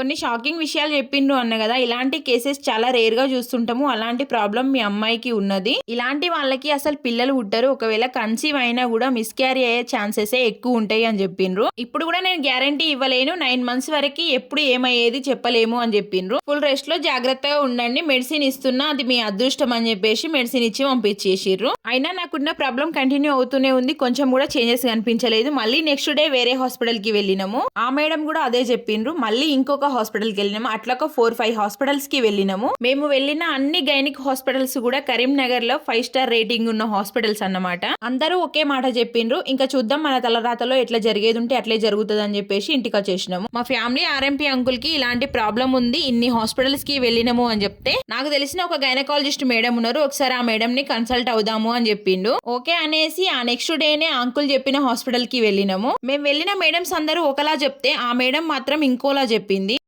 కొన్ని షాకింగ్ విషయాలు చెప్పిండ్రు అన్న కదా ఇలాంటి కేసెస్ చాలా రేర్గా చూస్తుంటాము. అలాంటి ప్రాబ్లం మీ అమ్మాయికి ఉన్నది. ఇలాంటి వాళ్ళకి అసలు పిల్లలు పుట్టరు. ఒకవేళ కన్సీవ్ అయినా కూడా మిస్క్యారీ అయ్యే ఛాన్సెస్ ఎక్కువ ఉంటాయి అని చెప్పిండ్రు. ఇప్పుడు కూడా నేను గ్యారంటీ ఇవ్వలేను. నైన్ మంత్స్ వరకు ఎప్పుడు ఏమయ్యేది చెప్పలేము అని చెప్పిండ్రు. ఫుల్ రెస్ట్లో జాగ్రత్తగా ఉండండి. మెడిసిన్ ఇస్తున్నా అది మీ అదృష్టం అని చెప్పేసి మెడిసిన్ ఇచ్చి పంపించేసిర్రు. అయినా నాకున్న ప్రాబ్లం కంటిన్యూ అవుతూనే ఉంది. కొంచెం కూడా చేంజెస్ కనిపించలేదు. మళ్ళీ నెక్స్ట్ డే వేరే హాస్పిటల్కి వెళ్ళినాము. ఆ మేడం కూడా అదే చెప్పిండ్రు. మళ్ళీ ఇంకొక హాస్పిటల్కి వెళ్ళినాము అట్లా ఒక ఫోర్ ఫైవ్ హాస్పిటల్స్కి వెళ్ళినాము. మేము వెళ్ళిన అన్ని గైనిక్ హాస్పిటల్స్ కూడా కరీంనగర్లో ఫైవ్ స్టార్ రేటింగ్ ఉన్న హాస్పిటల్స్ అన్నమాట. అందరూ ఒకే మాట చెప్పిండ్రు ఇంకా చూద్దాం మన తలరాతలో ఎట్లా జరిగేది ఉంటే అట్లే జరుగుతుంది అని చెప్పేసి ఇంటికి వచ్చేసినాము. మా ఫ్యామిలీ ఆర్ఎంపీ అంకుల్కి ఇలాంటి ప్రాబ్లం ఉంది ఇన్ని హాస్పిటల్స్కి వెళ్ళినాము అని చెప్తే నాకు తెలిసిన ఒక గైనకాలజిస్ట్ మేడం ఉన్నారు ఒకసారి ఆ మేడం ని కన్సల్ట్ అవుదాము అని చెప్పిండు. ఓకే అనేసి ఆ నెక్స్ట్ డేనే అంకుల్ చెప్పిన హాస్పిటల్కి వెళ్ళినాము. మేము వెళ్ళిన మేడమ్స్ అందరూ ఒకలా చెప్తే ఆ మేడం మాత్రం ఇంకోలా చెప్పింది.